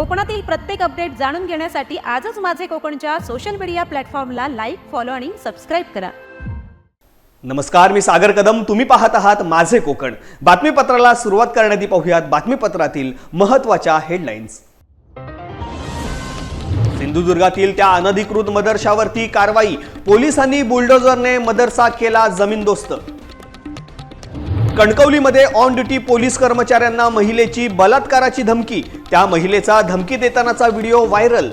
कोकणातील प्रत्येक अपडेट जाणून घेण्यासाठी आजच माझे कोकणच्या सोशल मीडिया प्लॅटफॉर्मला लाईक फॉलो आणि सबस्क्राईब करा. नमस्कार मी सागर कदम. तुम्ही पाहत आहात माझे कोकण. बातमीपत्राला सुरुवात करण्याआधी पाहूयात बातमीपत्रातील महत्त्वाच्या हेडलाईन्स सिंधुदुर्गातील त्या अनधिकृत मदरशावरती कारवाई. पोलिसांनी बुलडोझरने मदरसा केला जमीनदोस्त. कणकवलीमध्ये ऑन ड्युटी पोलीस कर्मचाऱ्यांना महिलेची बलात्काराची धमकी. त्या महिलेचा धमकी देतानाचा video viral.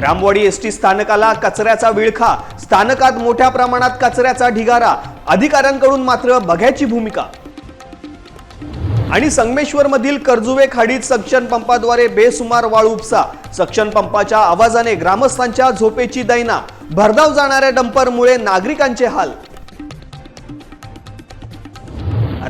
Ramwadi S T स्थानकाला कचऱ्याचा विळखा. स्थानकात मोठ्या प्रमाणात कचऱ्याचा ढिगारा. अधिकाऱ्यांकडून मात्र बघ्याची भूमिका. आणि संगमेश्वरमधील कर्जुवे खाडीत सक्शन पंपाद्वारे बेसुमार वाळू उपसा. सक्शन पंपाच्या आवाजाने ग्रामस्थांच्या झोपेची दैना. भरधाव जाणाऱ्या डंपरमुळे नागरिकांचे हाल.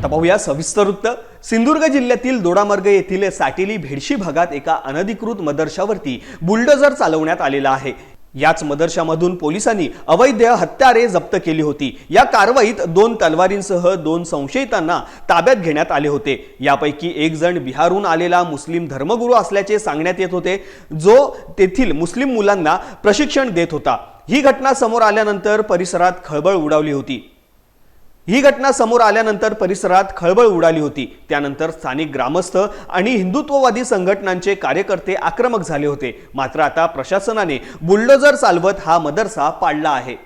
आता पाहूया सविस्तर वृत्त. सिंधुदुर्ग जिल्ह्यातील दोडामार्ग येथील साटेली भेडशी भागात एका अनधिकृत मदरशावरती बुलडोझर चालवण्यात आलेला आहे. याच मदरशामधून पोलिसांनी अवैध हत्यारे जप्त केली होती. या कारवाईत दोन तलवारींसह दोन संशयितांना ताब्यात घेण्यात आले होते. यापैकी एक जण बिहारहून आलेला मुस्लिम धर्मगुरू असल्याचे सांगण्यात येत होते. जो तेथील मुस्लिम मुलांना प्रशिक्षण देत होता. ही घटना समोर आल्यानंतर परिसरात खळबळ उडावली होती. ही घटना समोर आल्यानंतर परिसरात खळबळ उडाली होती. त्यानंतर स्थानिक ग्रामस्थ आणि हिंदुत्ववादी संघटनांचे कार्यकर्ते आक्रमक झाले होते. मात्र आता प्रशासनाने बुलडोझर चालवत हा मदरसा पाडला आहे.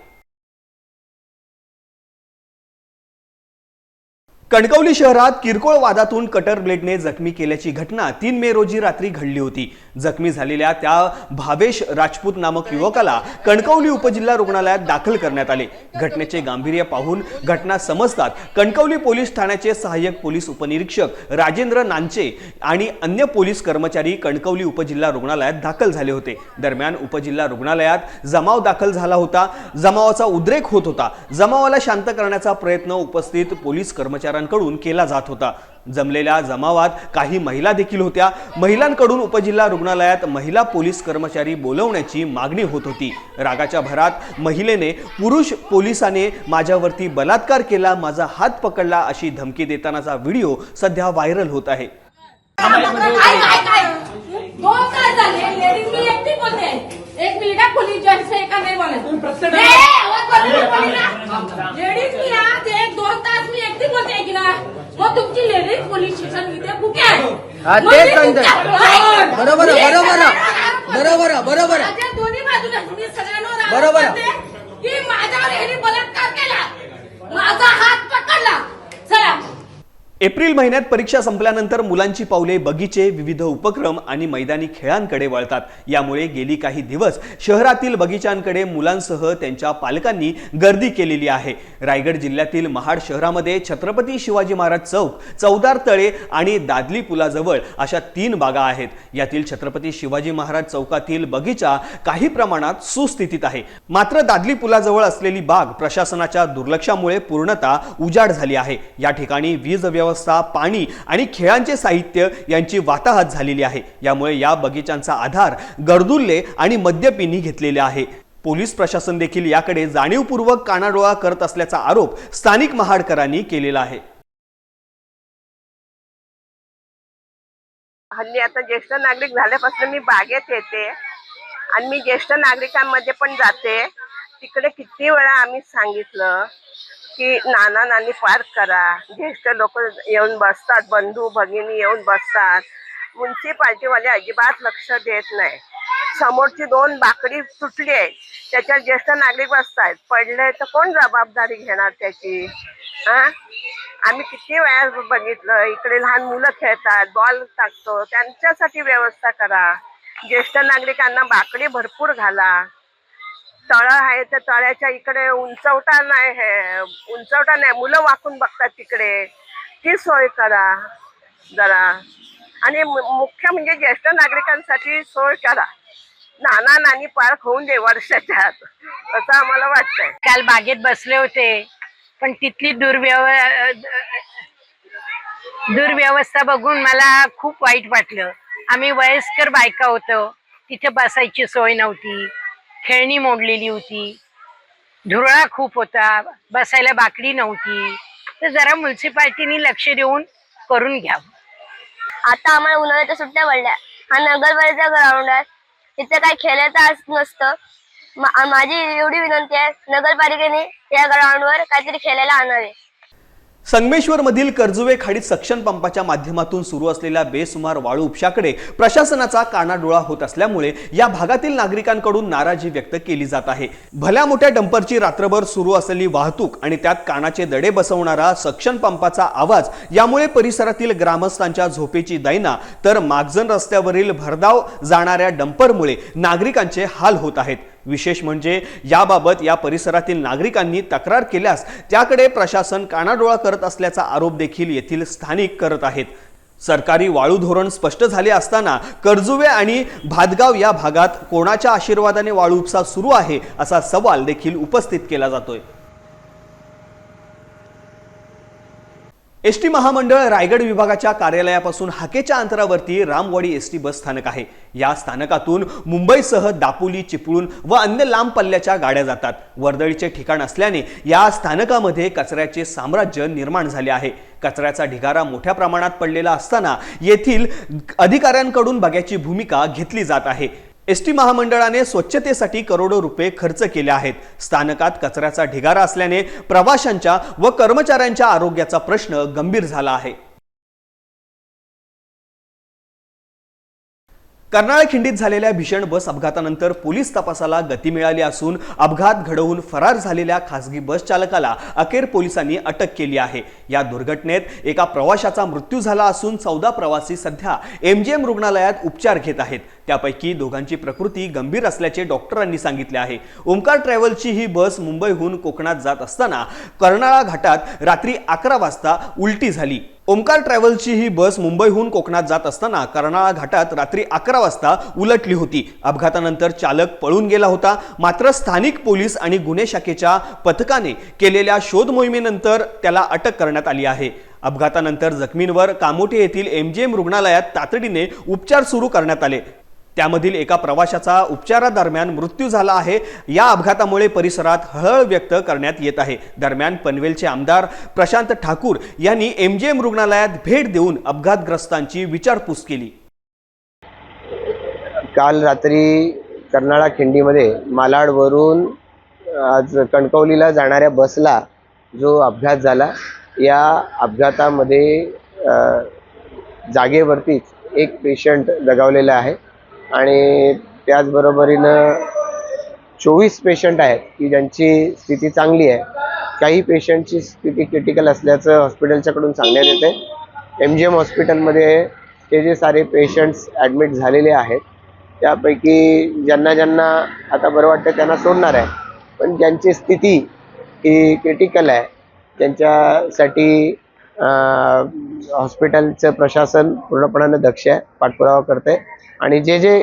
कणकवली शहरात किरकोळ वादातून कटर ब्लेडने जखमी केल्याची घटना तीन मे रोजी रात्री घडली होती. जखमी झालेल्या त्या भावेश राजपूत नामक युवकाला कणकवली उपजिल्हा रुग्णालयात दाखल करण्यात आले. घटनेचे गांभीर्य पाहून घटना समजतात. कणकवली पोलीस ठाण्याचे सहाय्यक पोलीस उपनिरीक्षक राजेंद्र नांचे आणि अन्य पोलीस कर्मचारी कणकवली उपजिल्हा रुग्णालयात दाखल झाले होते. दरम्यान उपजिल्हा रुग्णालयात जमाव दाखल झाला होता. जमावाचा उद्रेक होत होता. जमावाला शांत करण्याचा प्रयत्न उपस्थित पोलीस कर्मचाऱ्यांकडून केला जात होता. जमलेल्या जमावात काही महिला देखील होत्या. महिलांकडून उपजिल्हा रुग्णालयात महिला पोलीस कर्मचारी बोलवण्याची मागणी होत होती. रागाच्या भरात महिलेने पुरुष पोलिसाने माझ्यावरती बलात्कार केला माझा हात पकडला अशी धमकी देतानाचा व्हिडिओ सध्या व्हायरल होत आहे. काय काय काय एक मिनिट हा, पोलीस जॉईन से एका नाही बोलत ए, आवाज बंद कर पोलिसाला. लेडीज मी आज एक दोन तास मी एकटी बोलते की ना मग तुमची लेडीज पोलीस स्टेशन इथे कुठे आहे हा, मग तेच मी सांगतोय. तुमच्या- बरोबर आहे, बरोबर आहे. बरोबर आहे, बरोबर आहे. माझ्या दोन्ही बाजूला मी सगळ्यांवर आरोप बरोबर आहे. करते की माझ्यावर यांनी बलात्कार केला माझा हात पकडला चला एप्रिल महिन्यात परीक्षा संपल्यानंतर मुलांची पावले बगीचे विविध उपक्रम आणि मैदानी खेळांकडे वळतात. यामुळे गेली काही दिवस शहरातील बगीचांकडे मुलांसह त्यांच्या पालकांनी गर्दी केलेली आहे. रायगड जिल्ह्यातील महाड शहरामध्ये छत्रपती शिवाजी महाराज चौक चौदार तळे आणि दादली पुलाजवळ अशा तीन बागा आहेत. यातील छत्रपती शिवाजी महाराज चौकातील बगीचा काही प्रमाणात सुस्थितीत आहे. मात्र दादली पुलाजवळ असलेली बाग प्रशासनाच्या दुर्लक्षामुळे पूर्णतः उजाड झाली आहे. या ठिकाणी वीज व्यवस्था पाणी आणि खेळांचे साहित्य यांची वाताहत झालेली आहे. यामुळे या बगीचांचा आधार गर्दुल्ले आणि मद्यपींनी घेतलेले आहे. पोलीस प्रशासन देखील याकडे जाणीवपूर्वक कानाडोळा करत असल्याचा आरोप स्थानिक महाडकरांनी केलेला आहे. हल्ली आता ज्येष्ठ नागरिक झाल्यापासून मी बागेत येते आणि मी ज्येष्ठ नागरिकांमध्ये पण जाते. तिकडे किती वेळा आम्ही सांगितलं की नाना नानी पार्क करा. ज्येष्ठ लोक येऊन बसतात बंधू भगिनी येऊन बसतात. म्युन्सिपाल्टीवाले अजिबात लक्ष देत नाही. समोरची दोन बाकडी तुटली आहे त्याच्यात ज्येष्ठ नागरिक बसतायत. पडले तर कोण जबाबदारी घेणार त्याची? हा? आम्ही किती वेळा बघितलं इकडे लहान मुलं खेळतात बॉल टाकतो. त्यांच्यासाठी व्यवस्था करा. ज्येष्ठ नागरिकांना बाकडी भरपूर घाला. तळ आहे तर तळ्याच्या इकडे उंचवटा नाही हे उंचवटा नाही मुलं वाकून बघतात तिकडे. ती सोय करा जरा. आणि मुख्य म्हणजे ज्येष्ठ नागरिकांसाठी सोय करा. नाना नानी पार्क होऊन दे वर्षाच्या आत. असं आम्हाला वाटतंय. काल बागेत बसले होते पण तिथली दुर्व्यव दुर्व्यवस्था बघून मला खूप वाईट वाटलं. आम्ही वयस्कर बायका होतो तिथे बसायची सोय नव्हती. खेळणी मोडलेली होती. धुरळा खूप होता. बसायला बाकडी नव्हती. तर जरा म्युन्सिपाल्टीनी लक्ष देऊन करून घ्यावं आता आम्हाला उन्हाळ्याच्या सुट्ट्या पडल्या. हा नगरपालिका ग्राउंड आहे. तिथे काही खेळायचं आज नसतं. मा- माझी एवढी विनंती आहे. नगरपालिकेने या ग्राउंडवर काहीतरी खेळायला आणावे. संगमेश्वर मधील कर्जुवे खाडीत सक्शन पंपाच्या माध्यमातून सुरू असलेल्या बेसुमार वाळू उपशाकडे प्रशासनाचा कानाडोळा होत असल्यामुळे या भागातील नागरिकांकडून नाराजी व्यक्त केली जात आहे. भल्या मोठ्या डंपरची रात्रभर सुरू असलेली वाहतूक आणि त्यात कानाचे दडे बसवणारा सक्शन पंपाचा आवाज यामुळे परिसरातील ग्रामस्थांच्या झोपेची दैना तर मागजन रस्त्यावरील भरधाव जाणाऱ्या डंपरमुळे नागरिकांचे हाल होत आहेत. विशेष म्हणजे याबाबत या परिसरातील नागरिकांनी तक्रार केल्यास त्याकडे प्रशासन कानाडोळा करत असल्याचा आरोप देखील येथील स्थानिक करत आहेत. सरकारी वाळू धोरण स्पष्ट झाले असताना कर्जुवे आणि भातगाव या भागात कोणाच्या आशीर्वादाने वाळू उपसा सुरू आहे असा सवाल देखील उपस्थित केला जातोय. एस टी महामंडळ रायगड विभागाच्या कार्यालयापासून हाकेच्या अंतरावरती रामवाडी एस टी बस स्थानक आहे. या स्थानकातून मुंबईसह दापोली चिपळूण व अन्य लांब पल्ल्याच्या गाड्या जातात. वर्दळीचे ठिकाण असल्याने या स्थानकामध्ये कचऱ्याचे साम्राज्य निर्माण झाले आहे. कचऱ्याचा ढिगारा मोठ्या प्रमाणात पडलेला असताना येथील अधिकाऱ्यांकडून बघ्याची भूमिका घेतली जात आहे. एस टी महामंडळाने स्वच्छतेसाठी करोडो रुपये खर्च केले आहेत. स्थानकात कचऱ्याचा ढिगारा असल्याने प्रवाशांच्या व कर्मचाऱ्यांच्या आरोग्याचा प्रश्न गंभीर झाला आहे. कर्नाळ खिंडीत झालेल्या भीषण बस अपघातानंतर पोलीस तपासाला गती मिळाली असून अपघात घडवून फरार झालेल्या खासगी बस चालकाला अखेर पोलिसांनी अटक केली आहे. या दुर्घटनेत एका प्रवाशाचा मृत्यू झाला असून चौदा प्रवासी सध्या एमजीएम रुग्णालयात उपचार घेत आहेत. त्यापैकी दोघांची प्रकृती गंभीर असल्याचे डॉक्टरांनी सांगितले आहे. ओमकार ट्रॅव्हलची ही बस मुंबईहून कोकणात जात असताना कर्नाळा घाटात रात्री अकरा वाजता उलटी झाली. ओमकार ट्रॅव्हलची ही बस मुंबईहून कोकणात जात असताना कर्नाळा घाटात रात्री अकरा वाजता उलटली होती. अपघातानंतर चालक पळून गेला होता. मात्र स्थानिक पोलीस आणि गुन्हे शाखेच्या पथकाने केलेल्या शोध मोहिमेनंतर त्याला अटक करण्यात आली आहे. अपघातानंतर जखमींवर कामोठे येथील एमजीएम रुग्णालयात तातडीने उपचार सुरू करण्यात आले. त्यामधील एका प्रवाशाचा उपचारादरम्यान मृत्यू झाला आहे. या अपघातामुळे परिसरात हळहळ व्यक्त करण्यात येत आहे. दरम्यान पनवेलचे आमदार प्रशांत ठाकूर यांनी एमजीएम रुग्णालयात भेट देऊन अपघातग्रस्तांची विचारपूस केली. काल रात्री कर्नाळा खिंडीमध्ये मालाडवरून आज कणकवलीला जाणाऱ्या बसला जो अपघात झाला या अपघातामध्ये जागेवरतीच एक पेशंट दगावलेला आहे. आणि त्याचबरोबरीनं चोवीस पेशंट आहेत की ज्यांची स्थिती चांगली आहे. काही पेशंटची स्थिती क्रिटिकल असल्याचं हॉस्पिटलच्याकडून सांगण्यात येते एम जी एम हॉस्पिटलमध्ये ते जे सारे पेशंट्स ॲडमिट झालेले आहेत त्यापैकी ज्यांना ज्यांना आता बरं वाटतं त्यांना सोडणार आहे. पण ज्यांची स्थिती ही क्रिटिकल आहे त्यांच्यासाठी हॉस्पिटलचं प्रशासन पूर्णपणानं दक्ष आहे पाठपुरावा करते आणि जे जे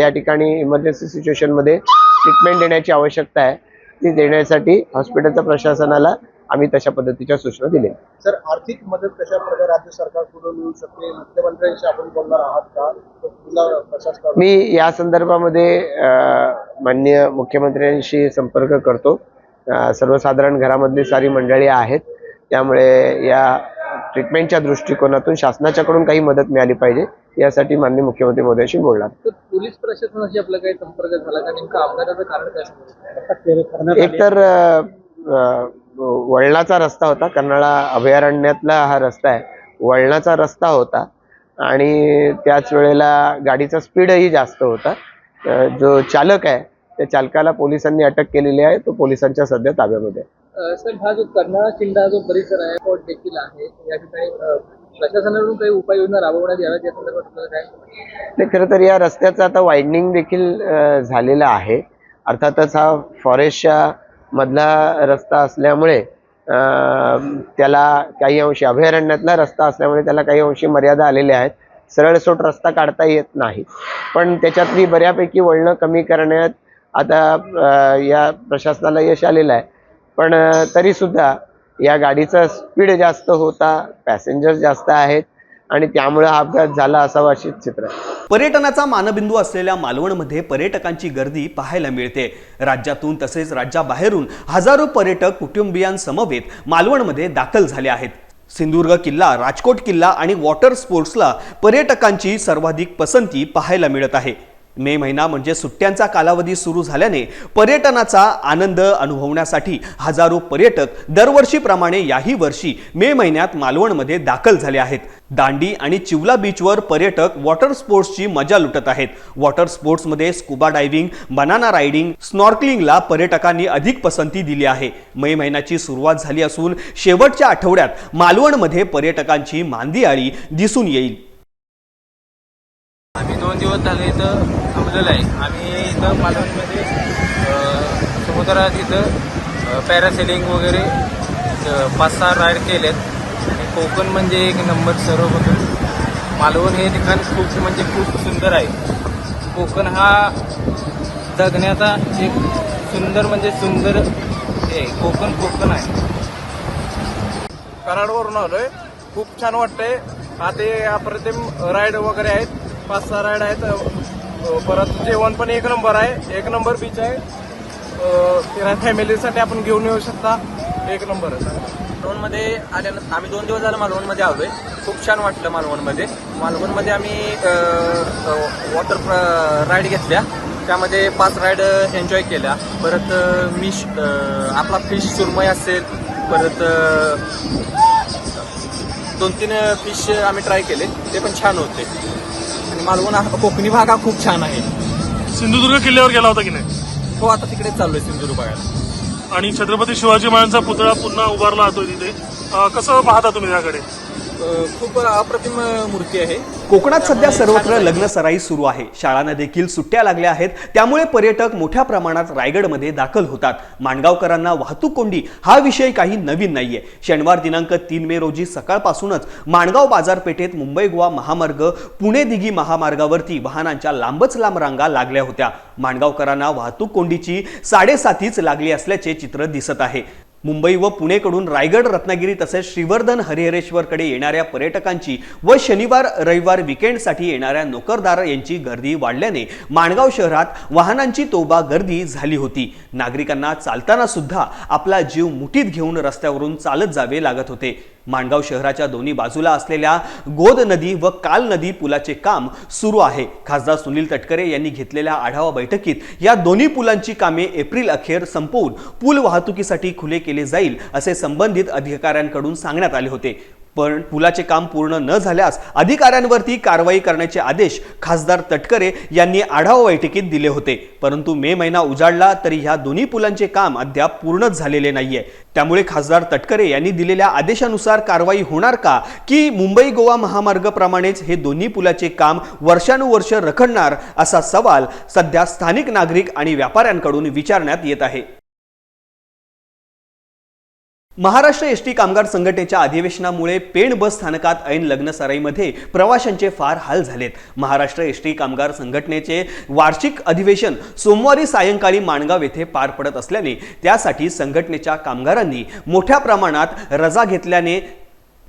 या ठिकाणी इमर्जन्सी सिच्युएशनमध्ये ट्रीटमेंट देण्याची आवश्यकता आहे ती देण्यासाठी हॉस्पिटलच्या प्रशासनाला आम्ही तशा पद्धतीच्या सूचना दिल्या सर आर्थिक मदत कशा प्रकारे राज्य सरकारकडून मिळू शकते? मुख्यमंत्र्यांशी आपण बोलणार आहात का? मी या संदर्भामध्ये अ, माननीय मुख्यमंत्र्यांशी संपर्क करतो. सर्वसाधारण घरामधली सारी मंडळी आहेत. त्यामुळे या ट्रीटमेंटच्या दृष्टिकोनातून शासनाच्याकडून काही मदत मिळाली पाहिजे यासाठी माननीय मुख्यमंत्री मोदयांशी बोलणार. पोलीस प्रशासनाशी आपला काही संपर्क झाला का? नेमकं अपघाताचं कारण काय समजलं? एक तर अ, अ, वळणाचा रस्ता होता कर्नाळा अभयारण्यातला हा रस्ता आहे. वळणाचा रस्ता होता आणि त्याच वेळेला गाडीचा स्पीडही जास्त होता. जो चालक आहे त्या चालकाला पोलिसांनी अटक केलेली आहे तो पोलिसांच्या सध्या ताब्यामध्ये सर हा जो कर्नाळा किल्ला जो परिसर आहे तो देखील आहे. या ठिकाणी प्रशासनाकडून काही उपाययोजना राबवण्यात याव्यात या संदर्भात काय नाही खरं तर या रस्त्याचं आता वायडनिंग देखील झालेलं आहे. अर्थातच हा फॉरेस्टच्या मधला रस्ता असल्यामुळे त्याला काही अंशी अभयारण्यातला रस्ता असल्यामुळे त्याला काही अंशी मर्यादा आलेल्या आहेत. सरळसोट रस्ता काढता येत नाही. पण त्याच्यातली बऱ्यापैकी वळणं कमी करण्यात आता या प्रशासनाला यश आलेलं आहे. पण तरीसुद्धा या गाडीचा स्पीड जास्त होता पॅसेंजर जास्त आहेत आणि त्यामुळे हा अपघात झाला असावा अशी चित्र आहे. पर्यटनाचा मानबिंदू असलेल्या मालवणमध्ये पर्यटकांची गर्दी पाहायला मिळते. राज्यातून तसेच राज्याबाहेरून हजारो पर्यटक कुटुंबियांसमवेत मालवणमध्ये दाखल झाले आहेत. सिंधुदुर्ग किल्ला राजकोट किल्ला आणि वॉटर स्पोर्ट्सला पर्यटकांची सर्वाधिक पसंती पाहायला मिळत आहे. मे महिना म्हणजे सुट्ट्यांचा कालावधी सुरू झाल्याने पर्यटनाचा आनंद अनुभवण्यासाठी हजारो पर्यटक दरवर्षीप्रमाणे याही वर्षी मे महिन्यात मालवणमध्ये दाखल झाले आहेत. दांडी आणि चिवला बीचवर पर्यटक वॉटर स्पोर्ट्सची मजा लुटत आहेत. वॉटर स्पोर्ट्समध्ये स्कुबा डायव्हिंग बनाना रायडिंग स्नॉर्कलिंगला पर्यटकांनी अधिक पसंती दिली आहे. मे महिन्याची सुरुवात झाली असून शेवटच्या आठवड्यात मालवणमध्ये पर्यटकांची मांदियाळी दिसून येईल. आम्ही दोन दिवस झाले इथं थांबलेलो आहे. आम्ही इथं मालवणमध्ये समुद्रात इथं पॅरासेलिंग वगैरे पाच सहा राईड केलेत. आणि कोकण म्हणजे एक नंबर सर्व होतं मालवण हे ठिकाण खूप म्हणजे खूप सुंदर आहे. कोकण हा जगण्याचा एक सुंदर म्हणजे सुंदर हे कोकण कोकण आहे. कराडवरून आलोय. खूप छान वाटतंय. हा ते अप्रतिम राईड वगैरे आहेत. पाच सहा राईड आहेत. परत जेवण पण एक नंबर आहे. एक नंबर बीच आहे. अ, फॅमिलीसाठी आपण घेऊन येऊ शकता. एक नंबर आहे. मालवणमध्ये आल्यानंतर आम्ही दोन दिवस झालं मालवणमध्ये आलोय. खूप छान वाटलं मालवणमध्ये मालवणमध्ये आम्ही वॉटर राईड घेतल्या. त्यामध्ये पाच राईड एन्जॉय केल्या. परत अ, मिश आपला फिश सुरमई असेल. परत दोन तीन फिश आम्ही ट्राय केले. ते पण छान होते. मालवण हा कोकणी भाग हा खूप छान आहे. सिंधुदुर्ग किल्ल्यावर गेला होता की नाही? तो आता तिकडे चाललोय सिंधुदुर्ग बघायला. आणि छत्रपती शिवाजी महाराजांचा पुतळा पुन्हा उभारला जातोय तिथे. अं, कसं पाहता तुम्ही याकडे? अ, खूप अप्रतिम मूर्ती आहे. कोकणात सध्या सर्वत्र लग्न सराई सुरू आहे. शाळांना देखील सुट्ट्या लागल्या आहेत. त्यामुळे पर्यटक मोठ्या प्रमाणात रायगडमध्ये दाखल होतात. माणगावकरांना वाहतूक कोंडी हा विषय काही नवीन नाहीये. शनिवार दिनांक तीन मे रोजी सकाळपासूनच माणगाव बाजारपेठेत मुंबई गोवा महामार्ग पुणे दिघी महामार्गावरती वाहनांच्या लांबच लांब रांगा लागल्या होत्या. माणगावकरांना वाहतूक कोंडीची साडेसातीच लागली असल्याचे चित्र दिसत आहे. मुंबई व पुणेकडून रायगड रत्नागिरी तसेच श्रीवर्धन हरिहरेश्वरकडे येणाऱ्या पर्यटकांची व शनिवार रविवार विकेंडसाठी येणाऱ्या नोकरदार यांची गर्दी वाढल्याने माणगाव शहरात वाहनांची तोबा गर्दी झाली होती. नागरिकांना चालताना सुद्धा आपला जीव मुठीत घेऊन रस्त्यावरून चालत जावे लागत होते. माणगाव शहराच्या दोन्ही बाजूला असलेल्या गोद नदी व काल नदी पुलाचे काम सुरू आहे. खासदार सुनील तटकरे यांनी घेतलेल्या आढावा बैठकीत या दोन्ही पुलांची कामे एप्रिल अखेर संपवून पूल वाहतुकीसाठी खुले केले जाईल असे संबंधित अधिकाऱ्यांकडून सांगण्यात आले होते. पण पुलाचे काम पूर्ण न झाल्यास अधिकाऱ्यांवरती कारवाई करण्याचे आदेश खासदार तटकरे यांनी आढावा बैठकीत दिले होते. परंतु मे महिना उजाडला तरी ह्या दोन्ही पुलांचे काम अद्याप पूर्णच झालेले नाहीये. त्यामुळे खासदार तटकरे यांनी दिलेल्या आदेशानुसार कारवाई होणार का की मुंबई गोवा महामार्गप्रमाणेच हे दोन्ही पुलाचे काम वर्षानुवर्ष रखडणार असा सवाल सध्या स्थानिक नागरिक आणि व्यापाऱ्यांकडून विचारण्यात येत आहे. महाराष्ट्र एस टी कामगार संघटनेच्या अधिवेशनामुळे पेण बस स्थानकात ऐन लग्न सराईमध्ये प्रवाशांचे फार हाल झालेत. महाराष्ट्र एस टी कामगार संघटनेचे वार्षिक अधिवेशन सोमवारी सायंकाळी माणगाव येथे पार पडत असल्याने त्यासाठी संघटनेच्या कामगारांनी मोठ्या प्रमाणात रजा घेतल्याने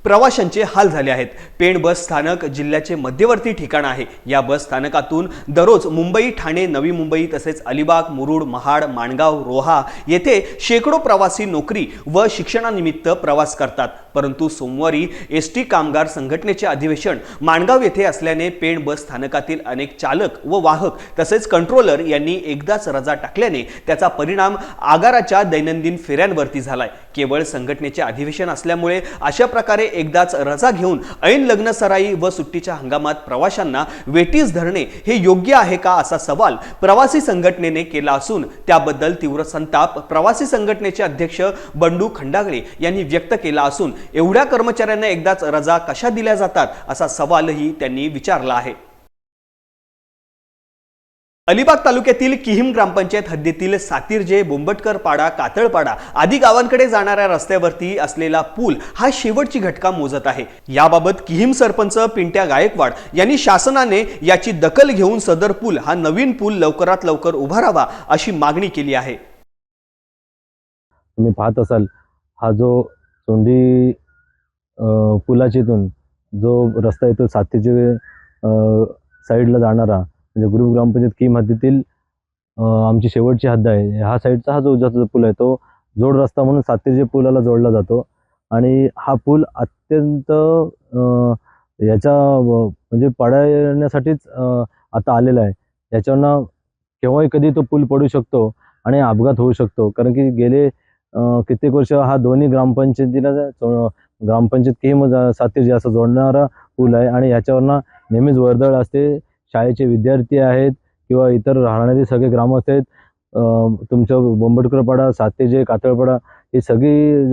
प्रवाशांचे हाल झाले आहेत. पेण बस स्थानक जिल्ह्याचे मध्यवर्ती ठिकाण आहे. या बस स्थानकातून दररोज मुंबई ठाणे नवी मुंबई तसेच अलिबाग मुरुड महाड माणगाव रोहा येथे शेकडो प्रवासी नोकरी व शिक्षणानिमित्त प्रवास करतात. परंतु सोमवारी एस टी कामगार संघटनेचे अधिवेशन माणगाव येथे असल्याने पेण बस स्थानकातील अनेक चालक व वाहक तसेच कंट्रोलर यांनी एकदाच रजा टाकल्याने त्याचा परिणाम आगाराच्या दैनंदिन फेऱ्यांवरती झालाय. केवळ संघटनेचे अधिवेशन असल्यामुळे अशा प्रकारे एकदाच रजा घेऊन ऐन लग्न सराई व सुट्टीच्या हंगामात प्रवाशांना वेटीस धरणे हे योग्य आहे का असा सवाल प्रवासी संघटनेने केला असून त्याबद्दल तीव्र संताप प्रवासी संघटनेचे अध्यक्ष बंडू खंडागळे यांनी व्यक्त केला असून एवढ्या कर्मचाऱ्यांना एकदाच रजा कशा दिल्या जातात असा सवालही त्यांनी विचारला आहे. अलिबाग तालुक्यातील किहिम ग्रामपंचायत हद्दीतील सातीर्जे बोंबटकर पाडा कातळपाडा आदी गावांकडे जाणाऱ्या रस्त्यावरती असलेला पूल हा शेवटची घटका मोजत आहे. याबाबत किहिम सरपंच पिंट्या गायकवाड यांनी शासनाने याची दखल घेऊन सदर पूल हा नवीन पूल लवकरात लवकर उभारावा अशी मागणी केली आहे. तुम्ही पाहत असाल हा जो सोंडी पुलाचेतून पुलाच्या जो रस्ता येतो सातीचे साईडला जाणारा म्हणजे गुरु ग्रामपंचायत किम हद्दीतील आमची शेवटची हद्द आहे. हा साईडचा हा जो जो पूल आहे तो जोड रस्ता म्हणून सातीचे पुलाला जोडला जातो. आणि हा पूल अत्यंत याच्या म्हणजे पडण्यासाठीच आता आलेला आहे. याच्यावरनं केव्हाही कधी तो पूल पडू शकतो आणि अपघात होऊ शकतो. कारण की गेले कित्येक वर्ष हा दोन्ही ग्रामपंचायतीला ग्रामपंचायत किम सातीर असं जोडणारा पूल आहे. आणि याच्यावरनं नेहमीच वर्दळ असते. शाळेचे विद्यार्थी आहेत किंवा इतर राहणारे सगळे ग्रामस्थ आहेत. तुमचं बोंबटकरपाडा सातेजे कातळपाडा ही सगळी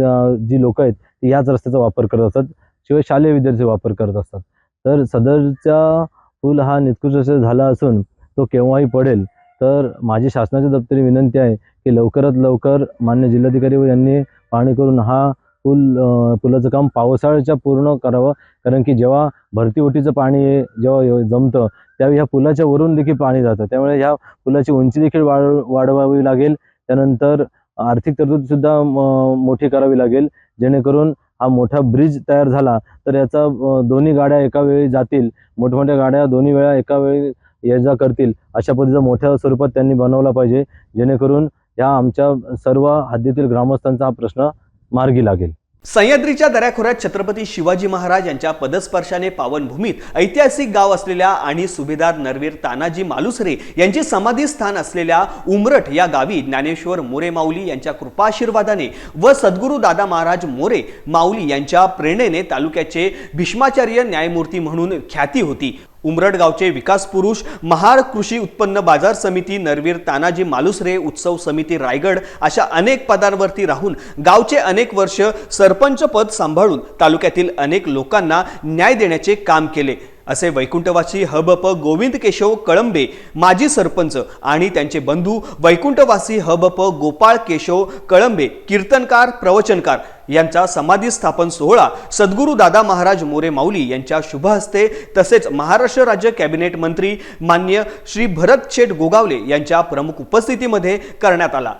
जी लोक आहेत ती ह्याच रस्त्याचा वापर करत असतात. शिवाय शालेय विद्यार्थी वापर करत असतात. तर सदरचा पूल हा निकृष्ट झाला असून तो केव्हाही पडेल. तर माझी शासनाच्या दप्तरी विनंती आहे की लवकरात लवकर मान्य जिल्हाधिकारी यांनी पाहणी करून हा पूल पुलाचं काम पावसाळ्याच्या पूर्ण करावं. कारण की जेव्हा भरती ओटीचं पाणी जेव्हा जमतं त्यावेळी ह्या पुलाच्या वरून देखील पाणी जातं. त्यामुळे ह्या पुलाची उंची देखील वाढ वाढवावी लागेल. त्यानंतर आर्थिक तरतूदसुद्धा म- मोठी करावी लागेल. जेणेकरून हा मोठा ब्रिज तयार झाला तर याचा दोन्ही गाड्या एका वेळी जातील. मोठमोठ्या गाड्या दोन्ही वेळा एका वेळी ये जा करतील अशा पद्धतीचा मोठ्या स्वरूपात त्यांनी बनवला पाहिजे. जेणेकरून ह्या आमच्या सर्व हद्दीतील ग्रामस्थांचा हा प्रश्न मार्गी लागेल. सह्याद्रीच्या दऱ्याखोऱ्यात छत्रपती शिवाजी महाराज यांच्या पदस्पर्शाने पावनभूमीत ऐतिहासिक गाव असलेल्या आणि सुभेदार नरवीर तानाजी मालुसरे यांचे समाधी स्थान असलेल्या उमरठ या गावी ज्ञानेश्वर मोरे माऊली यांच्या कृपाशीर्वादाने व सद्गुरू दादा महाराज मोरे माऊली यांच्या प्रेरणेने तालुक्याचे भीष्माचार्य न्यायमूर्ती म्हणून ख्याती होती. उमरड गावचे विकास पुरुष महाड कृषी उत्पन्न बाजार समिती नरवीर तानाजी मालुसरे उत्सव समिती रायगड अशा अनेक पदांवरती राहून गावचे अनेक वर्ष सरपंच पद सांभाळून तालुक्यातील अनेक लोकांना न्याय देण्याचे काम केले. असे वैकुंठवासी हबप गोविंद केशव कळंबे माजी सरपंच आणि त्यांचे बंधू वैकुंठवासी हबप गोपाळ केशव कळंबे कीर्तनकार प्रवचनकार यांचा समाधी स्थापन सोहळा सद्गुरू दादा महाराज मोरे माऊली यांच्या शुभ हस्ते तसेच महाराष्ट्र राज्य कॅबिनेट मंत्री मान्य श्री भरत शेठ गोगावले यांच्या प्रमुख उपस्थितीमध्ये करण्यात आला.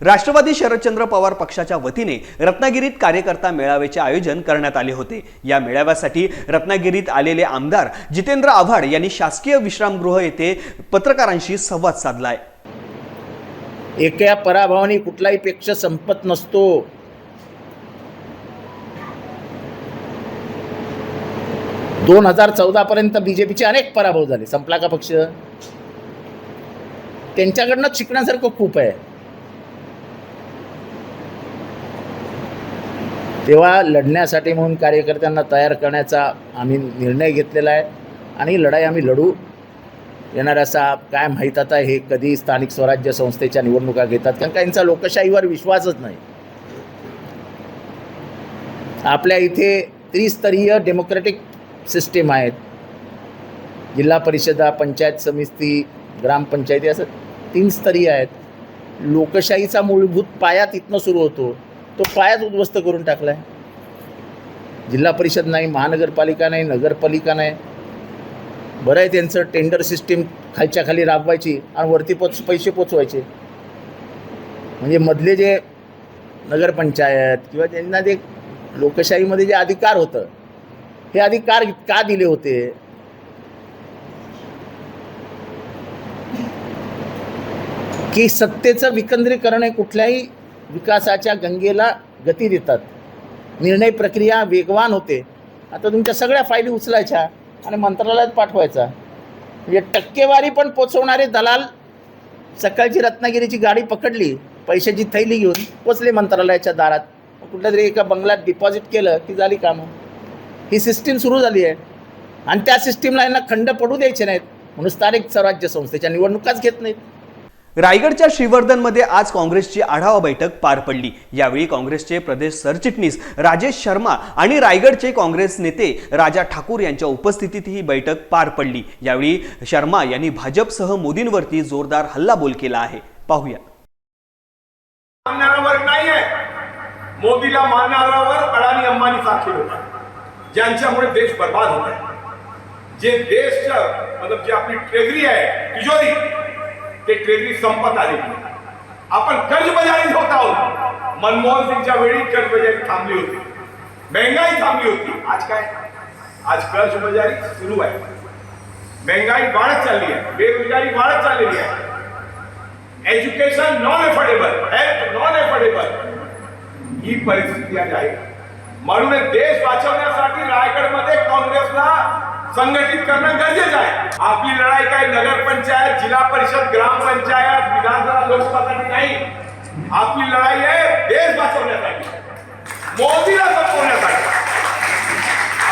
राष्ट्रवादी शरदचंद्र पवार पक्षाच्या वतीने रत्नागिरीत कार्यकर्ता मेळाव्याचे आयोजन करण्यात आले होते. या मेळाव्यासाठी रत्नागिरीत आलेले आमदार जितेंद्र आव्हाड यांनी शासकीय विश्रामगृह येथे पत्रकारांशी संवाद साधलाय. एका पराभवाने कुठलाही पेक्षा संपत नसतो. दोन हजार चौदा पर्यंत बीजेपीचे अनेक पराभव झाले. संपला का पक्ष? त्यांच्याकडनं शिकण्यासारखं खूप आहे. तेव्हा लढण्यासाठी म्हणून कार्यकर्त्यांना तयार करण्याचा आम्ही निर्णय घेतलेला आहे. आणि लढाई आम्ही लढू येणार असा काय माहीत आता हे कधी स्थानिक स्वराज्य संस्थेच्या निवडणुका घेतात. कारण का यांचा लोकशाहीवर विश्वासच नाही. आपल्या इथे त्रिस्तरीय डेमोक्रेटिक सिस्टीम आहेत. जिल्हा परिषदा पंचायत समिती ग्रामपंचायती असं तीन स्तरीय आहेत. लोकशाहीचा मूलभूत पाया तिथनं सुरू होतो. तो पायाच उद्ध्वस्त करून टाकला आहे जिल्हा परिषद नाही महानगरपालिका नाही नगरपालिका नाही. बरं आहे त्यांचं टेंडर सिस्टीम खालच्या खाली राबवायची आणि वरती पोच पैसे पोचवायचे. म्हणजे मधले जे नगरपंचायत किंवा त्यांना जे लोकशाहीमध्ये जे अधिकार होतं हे अधिकार का दिले होते. की सत्तेचं विकेंद्रीकरण हे कुठल्याही विकासाच्या गंगेला गती देतात. निर्णय प्रक्रिया वेगवान होते. आता तुमच्या सगळ्या फायली उचलायच्या आणि मंत्रालयात पाठवायचा. म्हणजे टक्केवारी पण पोचवणारे दलाल सकाळची रत्नागिरीची गाडी पकडली पैशाची थैली घेऊन पोचले मंत्रालयाच्या दारात. कुठल्या तरी एका बंगल्यात डिपॉझिट केलं की झाली कामं. ही सिस्टीम सुरू झाली आहे. आणि त्या सिस्टीमला यांना खंड पडू द्यायचे नाहीत. म्हणून स्थानिक स्वराज्य संस्थेच्या निवडणुकाच घेत नाहीत. रायगडच्या श्रीवर्धनमध्ये आज काँग्रेसची आढावा बैठक पार पडली. यावेळी काँग्रेसचे प्रदेश सरचिटणीस राजेश शर्मा आणि रायगडचे काँग्रेस नेते राजा ठाकूर यांच्या उपस्थितीत ही बैठक पार पडली. यावेळी शर्मा यांनी भाजपसह मोदींवरती जोरदार हल्लाबोल केला आहे. पाहूया. मोदीला मानणारावर अडाणी अंबानी सारखे लोक ज्यांच्यामुळे देश बर्बाद होत आहे. जे देश मतलब जी आपली ट्रेजरी आहे तिजोरी ते ट्रेझरी संपत आलेली आपण कर्जबजारीत होत आहोत. मनमोहन सिंगच्या वेळी कर्जबजारी थांबली होती. महंगाई थांबली होती. आज काय? आज कर्जबजारी सुरू आहे. महंगाई वाढत चालली आहे. बेरोजगारी वाढत चाललेली आहे. Education non affordable health non affordable ही परिस्थिती आज आहे. म्हणून देश वाचवण्यासाठी रायगडमध्ये काँग्रेसला संघटित करणं गरजेचं आहे. आपली लढाई काय नगरपंचायत जिल्हा परिषद ग्रामपंचायत विधानसभा लोकसभासाठी नाही. आपली लढाई आहे देश वाचवण्यासाठी मोदीला संपवण्यासाठी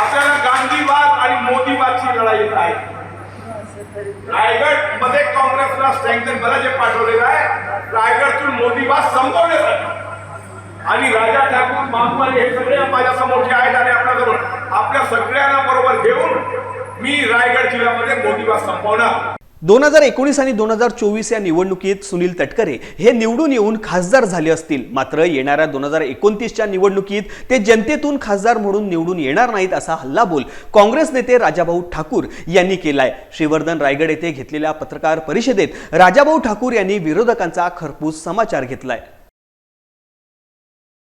आपल्याला गांधीवाद आणि मोदीवादची लढाई येत आहे. रायगडमध्ये काँग्रेसला स्ट्रेंथन जे पाठवलेलं आहे. रायगडतून मोदीवाद संपवण्यासाठी. आणि राजा ठाकूर मामवाले हे सगळे माझ्या समोरचे आहेत आणि आपल्याजवळ. आपल्या सगळ्यांना बरोबर घेऊन मी रायगड जिल्ह्यामध्ये मोदीवाद संपवणार. दोन हजार एकोणीस आणि दोन हजार चोवीस या निवडणुकीत सुनील तटकरे हे निवडून येऊन खासदार झाले असतील. मात्र येणाऱ्या दोन हजार एकोणतीसच्या निवडणुकीत ते जनतेतून खासदार म्हणून निवडून येणार नाहीत असा हल्लाबोल काँग्रेस नेते राजाभाऊ ठाकूर यांनी केलाय. श्रीवर्धन रायगड येथे घेतलेल्या पत्रकार परिषदेत राजाभाऊ ठाकूर यांनी विरोधकांचा खरपूस समाचार घेतलाय.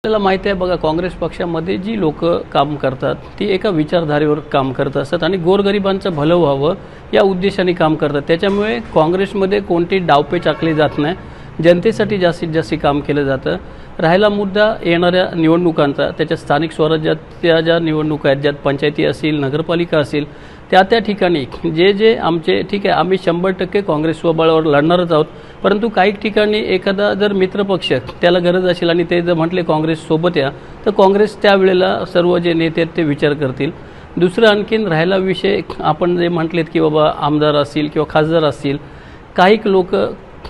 आपल्याला माहिती आहे बघा काँग्रेस पक्षामध्ये जी लोक काम करतात ती एका विचारधारेवर काम करत असतात आणि गोरगरिबांचं भलं व्हावं या उद्देशाने काम करतात. त्याच्यामुळे काँग्रेसमध्ये कोणती डावपे चाकली जात नाही जनतेसाठी जास्तीत जास्त काम केलं जातं. राहिला मुद्दा येणाऱ्या निवडणुकांचा त्याच्या स्थानिक स्वराज्यात त्या ज्या निवडणुका आहेत ज्यात पंचायती असतील नगरपालिका असेल त्या त्या ठिकाणी जे जे आमचे ठीक आहे आम्ही शंभर टक्के काँग्रेस स्वबळावर लढणारच आहोत परंतु काही ठिकाणी एखादा जर मित्रपक्ष त्याला गरज असेल आणि ते जर म्हटले काँग्रेस सोबत या तर काँग्रेस त्यावेळेला सर्व जे नेते आहेत ते विचार करतील. दुसरं आणखीन राहिला विषय आपण जे म्हटलेत की बाबा आमदार असतील किंवा खासदार असतील काही लोक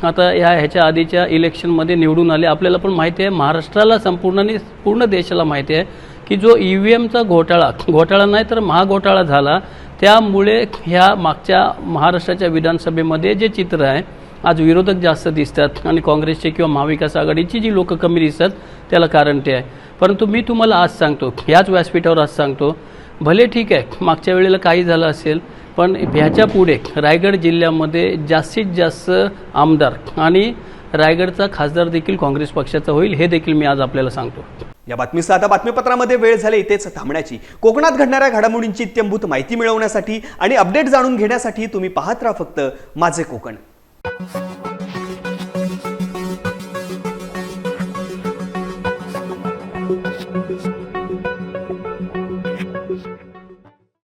आता या ह्याच्या आधीच्या इलेक्शनमध्ये निवडून आले. आपल्याला पण माहिती आहे महाराष्ट्राला संपूर्ण आणि पूर्ण देशाला माहिती आहे. की जो ई व्ही एमचा घोटाळा घोटाळा नाही तर महाघोटाळा झाला त्यामुळे ह्या मागच्या महाराष्ट्राच्या विधानसभेमध्ये जे चित्र आहे आज विरोधक जास्त दिसतात आणि काँग्रेसचे किंवा महाविकास आघाडीची जी लोक कमी दिसतात त्याला कारण ते आहे. परंतु मी तुम्हाला आज सांगतो ह्याच व्यासपीठावर आज सांगतो भले ठीक आहे मागच्या वेळेला काही झालं असेल पण ह्याच्या पुढे रायगड जिल्ह्यामध्ये जास्तीत जास्त आमदार आणि रायगडचा खासदार देखील काँग्रेस पक्षाचा होईल हे देखील मी आज आपल्याला सांगतो. या बातमीसह आता बातमीपत्रामध्ये वेळ झाली इथेच थांबण्याची. कोकणात घडणाऱ्या घडामोडींची इत्यंभूत माहिती मिळवण्यासाठी आणि अपडेट जाणून घेण्यासाठी तुम्ही पाहत राहा फक्त माझे कोकण.